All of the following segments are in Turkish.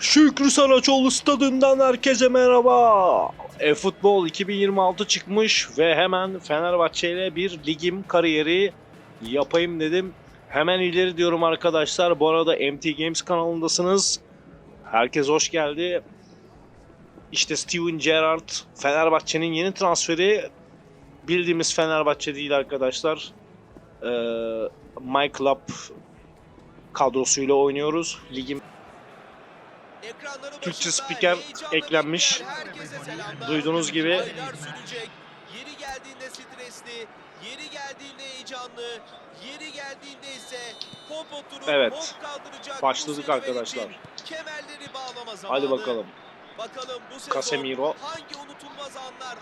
Şükrü Saraçoğlu stadından herkese merhaba. E-Futbol 2026 çıkmış ve hemen Fenerbahçe ile bir ligim kariyeri yapayım dedim. Hemen ileri diyorum arkadaşlar. Bu arada MT Games kanalındasınız. Herkes hoş geldi. İşte Steven Gerrard Fenerbahçe'nin yeni transferi. Bildiğimiz Fenerbahçe değil arkadaşlar. Ee, My Club kadrosuyla oynuyoruz. Ligim Türkçe spiker eklenmiş. Duyduğunuz gibi. Yeri geldiğinde stresli, yeri geldiğinde heyecanlı, yeri geldiğinde ise hop oturup Evet. hop kaldıracak. Başladık arkadaşlar. Kemerleri bağlama zamanı. Hadi bakalım. Bakalım bu sezon Casemiro. hangi unutulmaz anlar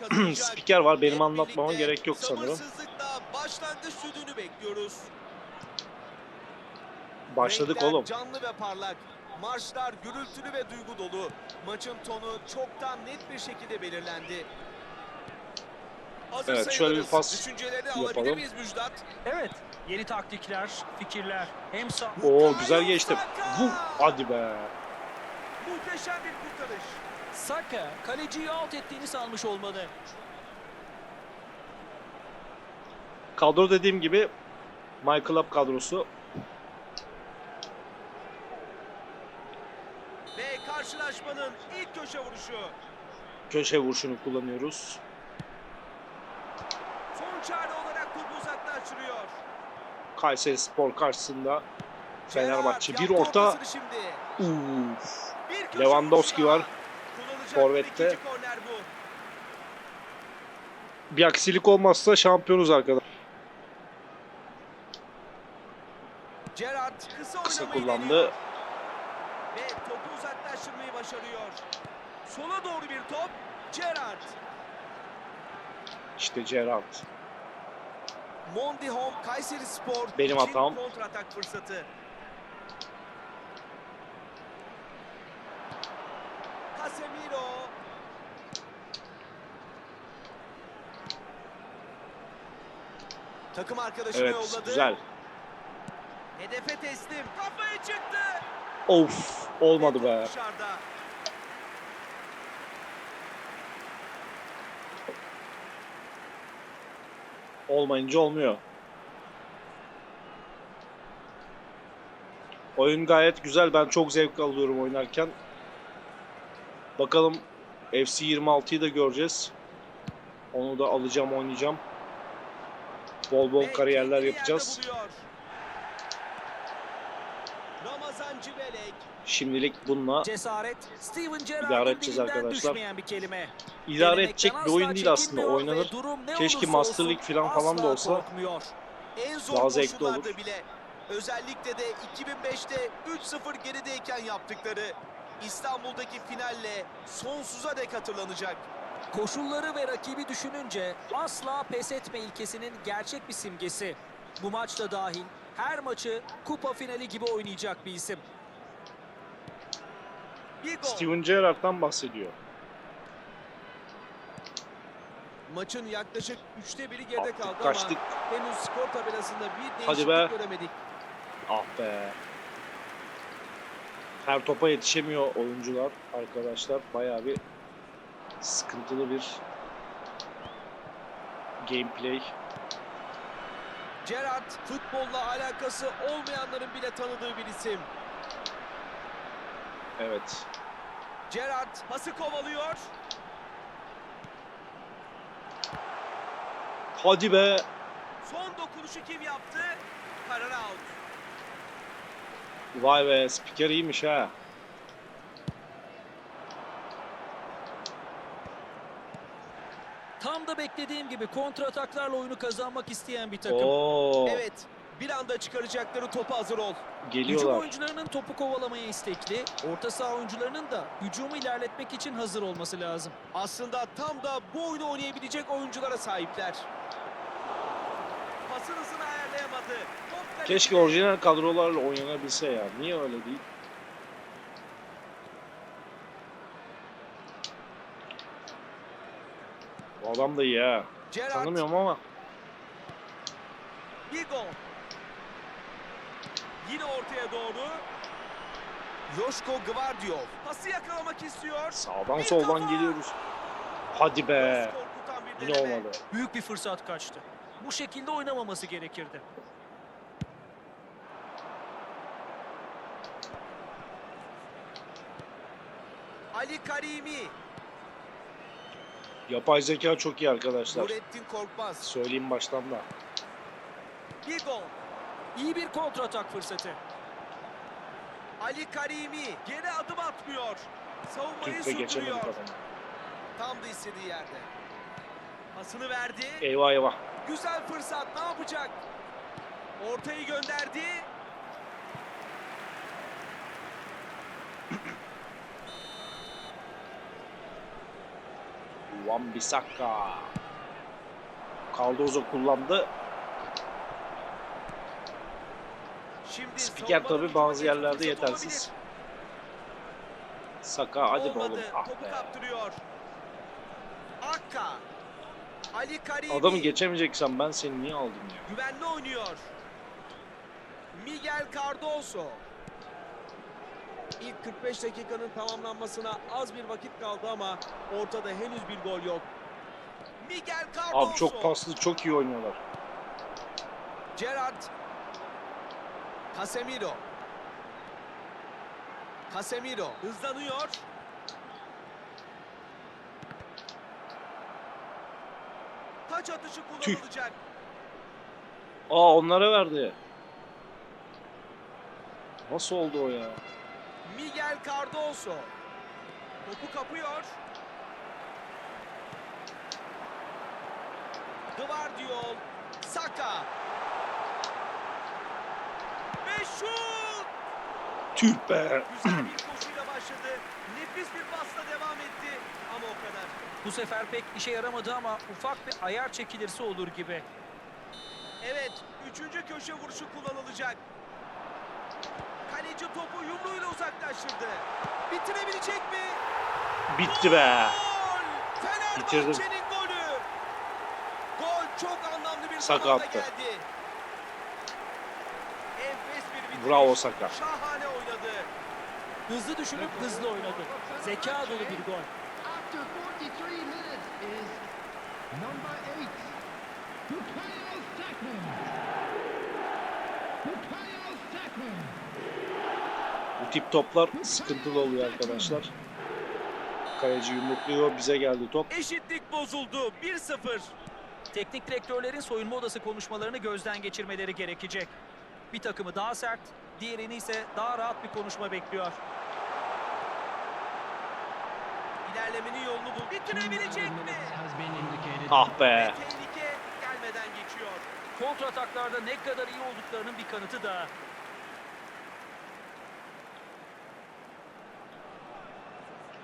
kazanacak. Spiker var. Benim anlatmama gerek yok sanırım. Başlangıç sütünü bekliyoruz. Başladık Renkler oğlum. Canlı ve parlak. Marşlar gürültülü ve duygu dolu. Maçın tonu çoktan net bir şekilde belirlendi. Hazır Evet, şöyle bir pas Düşüncelerini yapalım. Müjdat? Evet, yeni taktikler, fikirler hem sağ... Oo güzel geçti. Vuh, hadi be. Muhteşem bir kurtarış. Saka kaleciyi alt ettiğini sanmış olmalı. Kadro dediğim gibi My Club kadrosu. Ve karşılaşmanın ilk köşe vuruşu. Köşe vuruşunu kullanıyoruz. Son çare olarak topu uzaklaştırıyor. Kayseri Spor karşısında Fenerbahçe bir orta. Uf. Lewandowski var. Forvet'te. Bir aksilik olmazsa şampiyonuz arkadaşlar. Kısa, kullandı. deniyor. Başarıyor. Sola doğru bir top. Gerrard. İşte Gerrard. Mondi Home Kayseri Spor. Benim için hatam. Kontratak fırsatı. Casemiro. Takım arkadaşını Evet yolladı. güzel. Hedefe teslim. Kafaya çıktı. Of olmadı be. Dışarıda. Olmayınca olmuyor. Oyun gayet güzel. Ben çok zevk alıyorum oynarken. Bakalım FC 26'yı da göreceğiz. Onu da alacağım, oynayacağım. Bol bol kariyerler yapacağız. Ramazan Civelek. Şimdilik bununla Cesaret, Steven İdare edeceğiz arkadaşlar. bir kelime. idare edecek bir oyun değil aslında. Oynanır. Keşke Master League falan falan da olsa. korkmuyor. En zor Daha zevkli olur. bile özellikle de 2005'te 3-0 gerideyken yaptıkları İstanbul'daki finalle sonsuza dek hatırlanacak. Koşulları ve rakibi düşününce asla pes etme ilkesinin gerçek bir simgesi. Bu maçta dahil her maçı kupa finali gibi oynayacak bir isim. Bir gol. Steven Gerrard'dan bahsediyor. Maçın yaklaşık 3'te biri geride Attık, kaldı kaçtık. ama henüz skor tabelasında bir Hadi değişiklik be. göremedik. Ah be. Her topa yetişemiyor oyuncular arkadaşlar. Bayağı bir sıkıntılı bir gameplay. Gerrard futbolla alakası olmayanların bile tanıdığı bir isim. Evet. Gerrard pası kovalıyor. Hadi be. Son dokunuşu kim yaptı? Karar out. Vay be spiker iyiymiş ha. Tam da beklediğim gibi kontra ataklarla oyunu kazanmak isteyen bir takım. Oo. Evet, bir anda çıkaracakları topa hazır ol. Hücum Geliyorlar. oyuncularının topu kovalamaya istekli, orta saha oyuncularının da hücumu ilerletmek için hazır olması lazım. Aslında tam da bu oyunu oynayabilecek oyunculara sahipler. Pasın hızını ayarlayamadı. Top Keşke orijinal kadrolarla oynanabilse ya. Niye öyle değil? Adam da iyi ha. Tanımıyorum ama. bir gol. Yine ortaya doğru. Joşko Gvardiol pası yakalamak istiyor. Sağdan Bir soldan kafa. geliyoruz. Hadi be. Yine olmadı. Büyük bir fırsat kaçtı. Bu şekilde oynamaması gerekirdi. Ali Karimi, Yapay zeka çok iyi arkadaşlar. Nurettin Korkmaz. Söyleyeyim baştan da. Bir gol. İyi bir kontratak fırsatı. Ali Karimi geri adım atmıyor. Savunmayı Türk'te sürdürüyor. Tam da istediği yerde. Pasını verdi. Eyvah eyvah. Güzel fırsat. Ne yapacak? Ortayı gönderdi. Wan Bissaka. Cardozo kullandı. Şimdi Spiker tabi bazı yerlerde yetersiz. Saka hadi oğlum. Ah Topu be. kaptırıyor. Akka. Ali Karimi. Adamı geçemeyeceksen ben seni niye aldım ya? Güvenli oynuyor. Miguel Cardoso. İlk 45 dakikanın tamamlanmasına az bir vakit kaldı ama ortada henüz bir gol yok. Miguel Cardoso. Abi çok paslı çok iyi oynuyorlar. Gerard. Casemiro. Casemiro hızlanıyor. Taç atışı kullanılacak. Aa onlara verdi. Nasıl oldu o ya? Miguel Cardoso. Topu kapıyor. Gvardiol. Saka. Ve şut! Tüh be. Güzel bir koşuyla başladı. Nefis bir pasla devam etti. Ama o kadar. Bu sefer pek işe yaramadı ama ufak bir ayar çekilirse olur gibi. Evet, üçüncü köşe vuruşu kullanılacak. Kaleci topu yumruğuyla uzaklaştırdı. Bitirebilecek mi? Bitti be. Gol! Bitirdim. Golü. Gol çok anlamlı bir Saka attı. geldi. Enfes bir bitiriş. Bravo Saka. Şahane oynadı. Hızlı düşünüp hızlı oynadı. Zeka dolu bir gol. After 43 minutes is number eight, Bukayo Saka. Bukayo Saka. Tip toplar sıkıntılı oluyor arkadaşlar. Kaleci yumrukluyor bize geldi top. Eşitlik bozuldu. 1-0. Teknik direktörlerin soyunma odası konuşmalarını gözden geçirmeleri gerekecek. Bir takımı daha sert, diğerini ise daha rahat bir konuşma bekliyor. İlerlemenin yolunu buldu. Bitirebilecek mi? Ah Ve be. tehlike gelmeden geçiyor. Kontrataklarda ne kadar iyi olduklarının bir kanıtı da.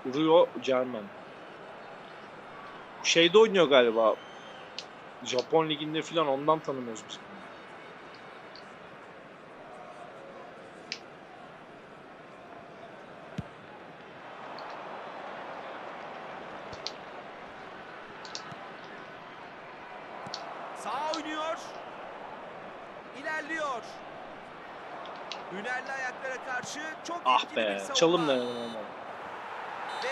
Rio German. Şeyde oynuyor galiba. Japon liginde filan ondan tanımıyoruz biz. Sağ oynuyor. İlerliyor. Hünerli ayaklara karşı çok Ah be. Çalım denedim olmadı.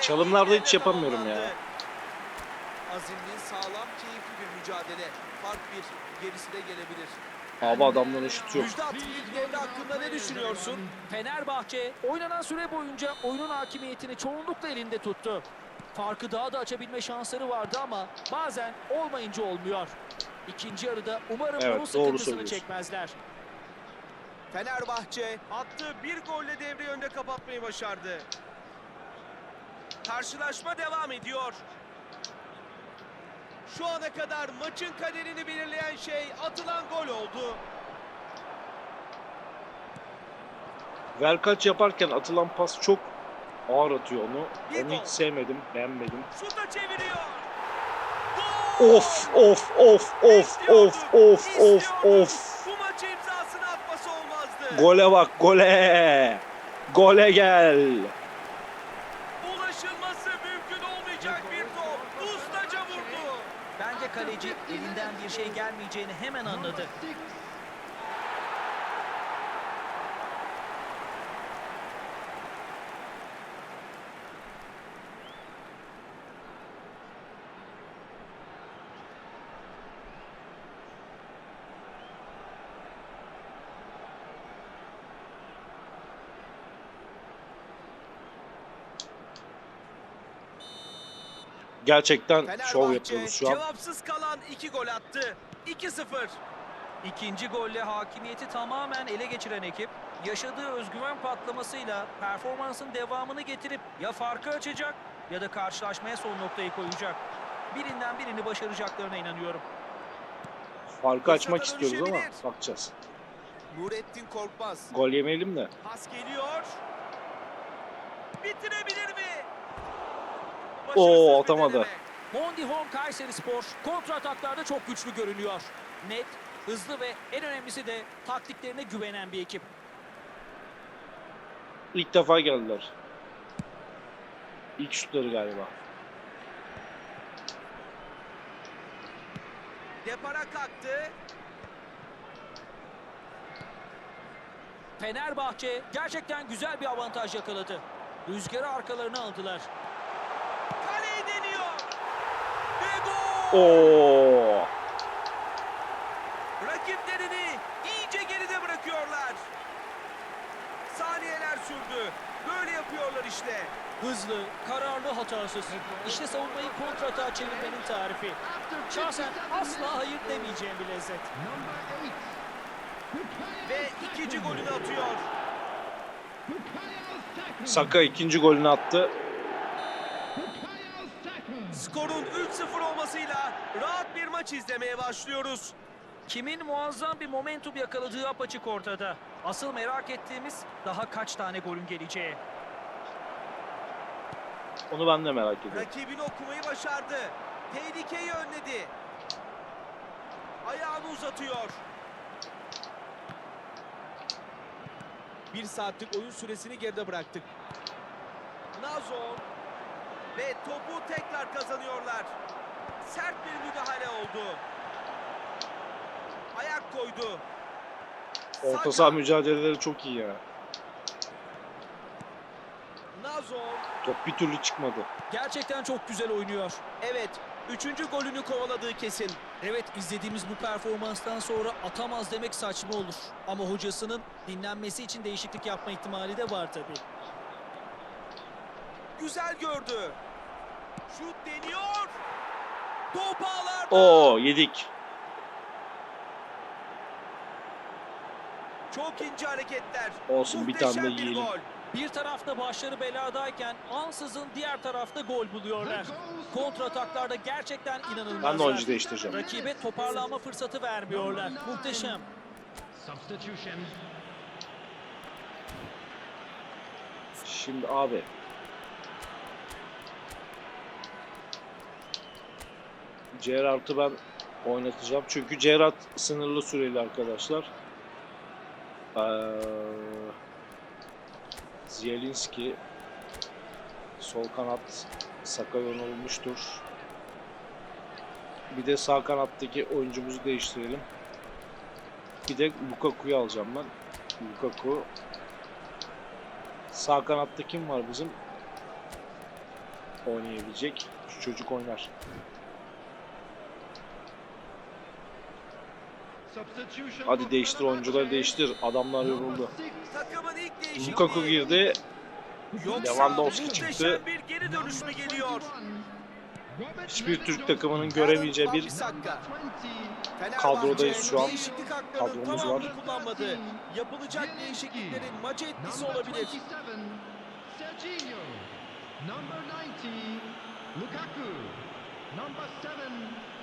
Çalımlarda hiç yapamıyorum ya. Azimli, sağlam, keyifli bir mücadele. Fark bir, gerisi de gelebilir. Abi adamların şutu yok. Müjdat, ilk devre hakkında ne düşünüyorsun? Fenerbahçe oynanan süre boyunca oyunun hakimiyetini çoğunlukla elinde tuttu. Farkı daha da açabilme şansları vardı ama bazen olmayınca olmuyor. İkinci yarıda umarım Evet, bunun doğru sıkıntısını çekmezler. Fenerbahçe attığı bir golle devreyi önde kapatmayı başardı. Karşılaşma devam ediyor. Şu ana kadar maçın kaderini belirleyen şey atılan gol oldu. Verkaç yaparken atılan pas çok ağır atıyor onu. Bir Onu gol. hiç sevmedim, beğenmedim. Şuta çeviriyor. Gol! Of of of of of of of of. Bu maçı imzasını atması olmazdı. Gole bak gole. Gole gel. Ulaşılması mümkün olmayacak bir top. Ustaca vurdu. Bence kaleci elinden bir şey gelmeyeceğini hemen anladı. Gerçekten şov yapıyoruz şu an. cevapsız kalan iki gol attı. 2-0. İkinci golle hakimiyeti tamamen ele geçiren ekip yaşadığı özgüven patlamasıyla performansın devamını getirip ya farkı açacak ya da karşılaşmaya son noktayı koyacak. Birinden birini başaracaklarına inanıyorum. Farkı açmak istiyoruz ama bakacağız. Nurettin Korkmaz. Gol yemeyelim de. Pas geliyor. Bitirebilir mi? Oo, atamadı. Mondi Home Kayseri Spor kontra ataklarda çok güçlü görünüyor. Net, hızlı ve en önemlisi de taktiklerine güvenen bir ekip. İlk defa geldiler. İlk şutları galiba. Depara kalktı. Fenerbahçe gerçekten güzel bir avantaj yakaladı. Rüzgarı arkalarına aldılar. Kaleyi deniyor. Ve gol. Oo! Rakiplerini iyice geride bırakıyorlar. Saniyeler sürdü. Böyle yapıyorlar işte. Hızlı, kararlı, hatasız. İşte savunmayı kontratağa çevirmenin tarifi. Şahsen 57 asla hayır demeyeceğim bir lezzet. Ve ikinci golünü atıyor. Saka ikinci golünü attı. Skorun 3-0 olmasıyla rahat bir maç izlemeye başlıyoruz. Kimin muazzam bir momentum yakaladığı apaçık ortada. Asıl merak ettiğimiz daha kaç tane golün geleceği. Onu ben de merak ediyorum. Rakibini okumayı başardı. Tehlikeyi önledi. Ayağını uzatıyor. Bir saatlik oyun süresini geride bıraktık. Nazon ve topu tekrar kazanıyorlar. Sert bir müdahale oldu. Ayak koydu. Orta saha mücadeleleri çok iyi ya. Nazon Top bir türlü çıkmadı. Gerçekten çok güzel oynuyor. Evet, üçüncü golünü kovaladığı kesin. Evet izlediğimiz bu performanstan sonra atamaz demek saçma olur. Ama hocasının dinlenmesi için değişiklik yapma ihtimali de var tabii. Güzel gördü. Şut deniyor. Top ağlarda. Oo yedik. Çok ince hareketler. Olsun, bir tane de Muhteşem bir yiyelim. gol. Bir tarafta başları beladayken ansızın diğer tarafta gol buluyorlar. Kontra ataklarda gerçekten inanılmazlar. Ben de oyuncu değiştireceğim. Rakibe toparlanma fırsatı vermiyorlar. Muhteşem. Substitution. Şimdi abi. Gerard'ı ben oynatacağım. Çünkü Gerard sınırlı süreli arkadaşlar. Ee, Zielinski sol kanat Saka olmuştur. Bir de sağ kanattaki oyuncumuzu değiştirelim. Bir de Lukaku'yu alacağım ben. Lukaku Sağ kanatta kim var bizim? Oynayabilecek. Şu çocuk oynar. Hadi değiştir oyuncuları değiştir. Adamlar yoruldu. Lukaku girdi. Lewandowski çıktı. bir geri dönüş mü geliyor? Hiçbir Türk takımının göremeyeceği bir Wan-Bissaka. Number 20. Kadrodayız şu an. Kadromuz var. kullanmadı. Yapılacak değişikliklerin maça etkisi olabilir. 27, Serginho. Number 90, Lukaku. Number 7,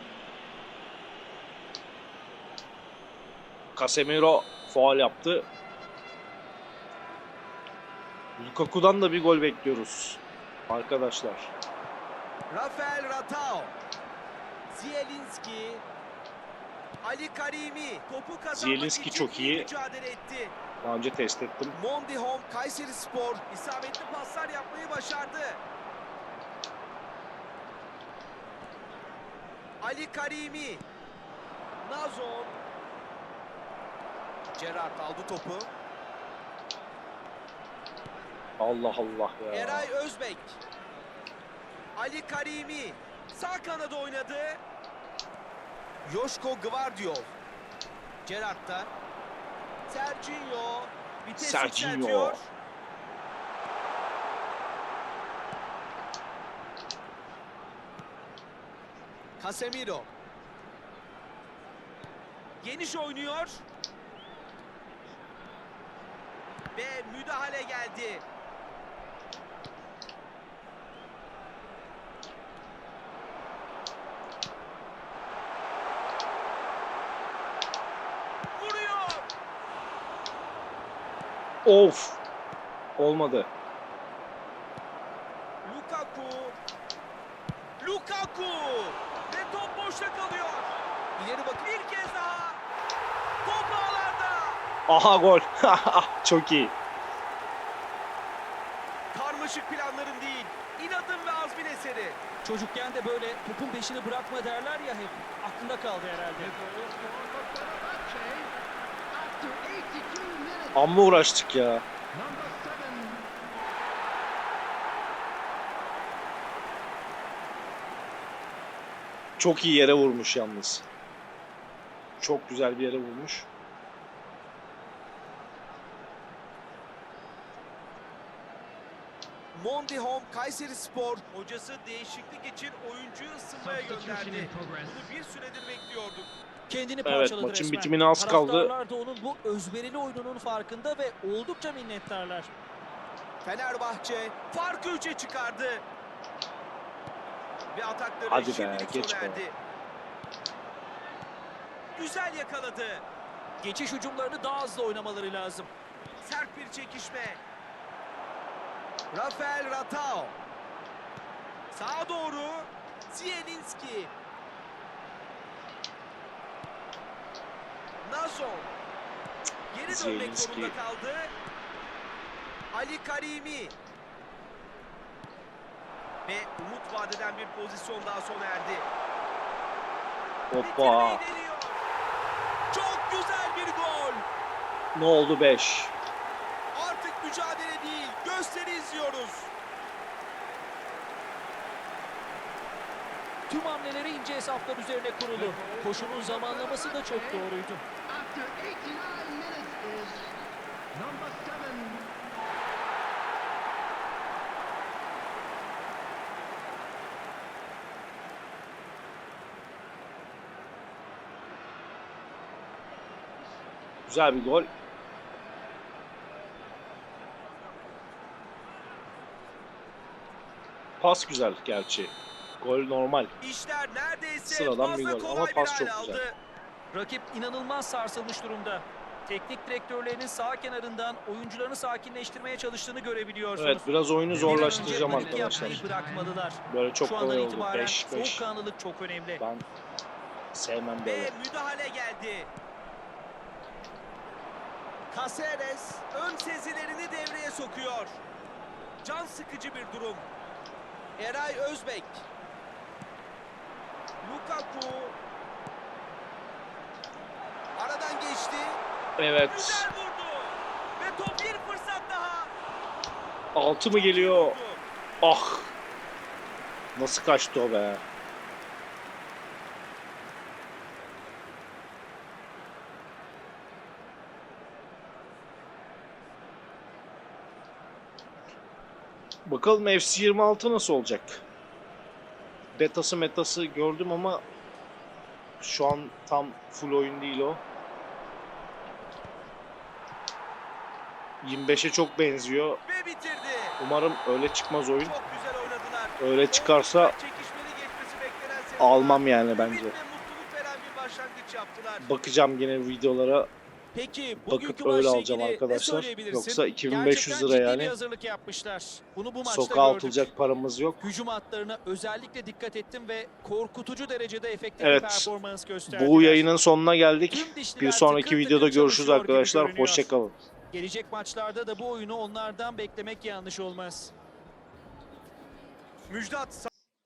Casemiro faal yaptı. Lukaku'dan da bir gol bekliyoruz. Arkadaşlar. Rafael Ratao. Zielinski. Ali Karimi topu kazanmak Zielinski için çok iyi. mücadele etti. Daha önce test ettim. Mondi Home Kayseri Spor isabetli paslar yapmayı başardı. Ali Karimi. Nazon. Gerard aldı topu. Allah Allah ya. Eray Özbek. Ali Karimi. Sağ kanada oynadı. Yoşko Gvardiol. Gerard'da. Serginho. Vites Serginho. Casemiro. Geniş oynuyor. Ve müdahale geldi. Vuruyor. Of. Olmadı. Lukaku. Lukaku. Ve top boşta kalıyor. İleri bakın. Bir kez daha. Top ağlarda. Aha gol. Çok iyi. Karmaşık planların değil. inadın ve azmin eseri. Çocukken de böyle topun peşini bırakma derler ya hep. Aklında kaldı herhalde. After 82 minutes, Amma uğraştık ya. Çok iyi yere vurmuş yalnız. Çok güzel bir yere vurmuş. Monty Home Kayseri Spor Hocası değişiklik için oyuncuyu ısınmaya gönderdi. Bunu bir süredir bekliyorduk. Kendini Evet, parçaladı maçın resmen. bitimine az kaldı. Taraftarlar da onun bu özverili oyununun farkında ve oldukça minnettarlar. Fenerbahçe farkı 3'e çıkardı. Ve atakları Hadi be, geç be. Güzel yakaladı. Geçiş hücumlarını daha hızlı oynamaları lazım. Sert bir çekişme. Rafael Ratao. Sağa doğru. Zielinski. Nazon. Geri dönmek Zielinski. zorunda kaldı. Ali Karimi. Ve umut vadeden bir pozisyon daha sona erdi. Hoppa. Çok güzel bir gol. Ne oldu 5? Gösteri izliyoruz. Tüm hamleleri ince hesaplar üzerine kurulu. Koşunun zamanlaması da çok doğruydu. After 89 minutes is number seven, Güzel bir gol. Pas güzel gerçi. Gol normal. İşler neredeyse Sıradan bir gol ama pas çok aldı. güzel. Rakip inanılmaz sarsılmış durumda. Teknik direktörlerinin sağ kenarından oyuncularını sakinleştirmeye çalıştığını görebiliyorsunuz. Evet biraz oyunu zorlaştıracağım arkadaşlar. yapmayı bırakmalılar. Böyle çok Şu kolay oldu. itibaren 5 5. soğukkanlılık çok önemli. Ben sevmem Ve böyle. müdahale geldi. Caceres ön sezilerini devreye sokuyor. Can sıkıcı bir durum. Eray Özbek. Lukaku. Aradan geçti. Evet. Güzel vurdu. Ve top bir fırsat daha. 6 mı geliyor? Ah. Nasıl kaçtı o be? Bakalım FC 26 nasıl olacak? Betası metası gördüm ama şu an tam full oyun değil o. 25'e çok benziyor. Umarım öyle çıkmaz oyun. Öyle çıkarsa almam yani bence. Bakacağım yine videolara Peki bakıp bugünkü öyle maçla alacağım ilgili ne arkadaşlar. söyleyebilirsin? Yoksa 2500 Gerçekten lira yani. hazırlık yapmışlar. Bunu bu maçta Sokağa gördük. atılacak paramız yok. Hücum hatlarına özellikle dikkat ettim ve korkutucu derecede efektif Evet, bir performans gösterdiler. Bu yayının sonuna geldik. Tüm dişliler Bir sonraki tıkır videoda tıkır görüşürüz çalışıyor gibi arkadaşlar. görünüyor. Hoşçakalın. Gelecek maçlarda da bu oyunu onlardan beklemek yanlış olmaz. Müjdat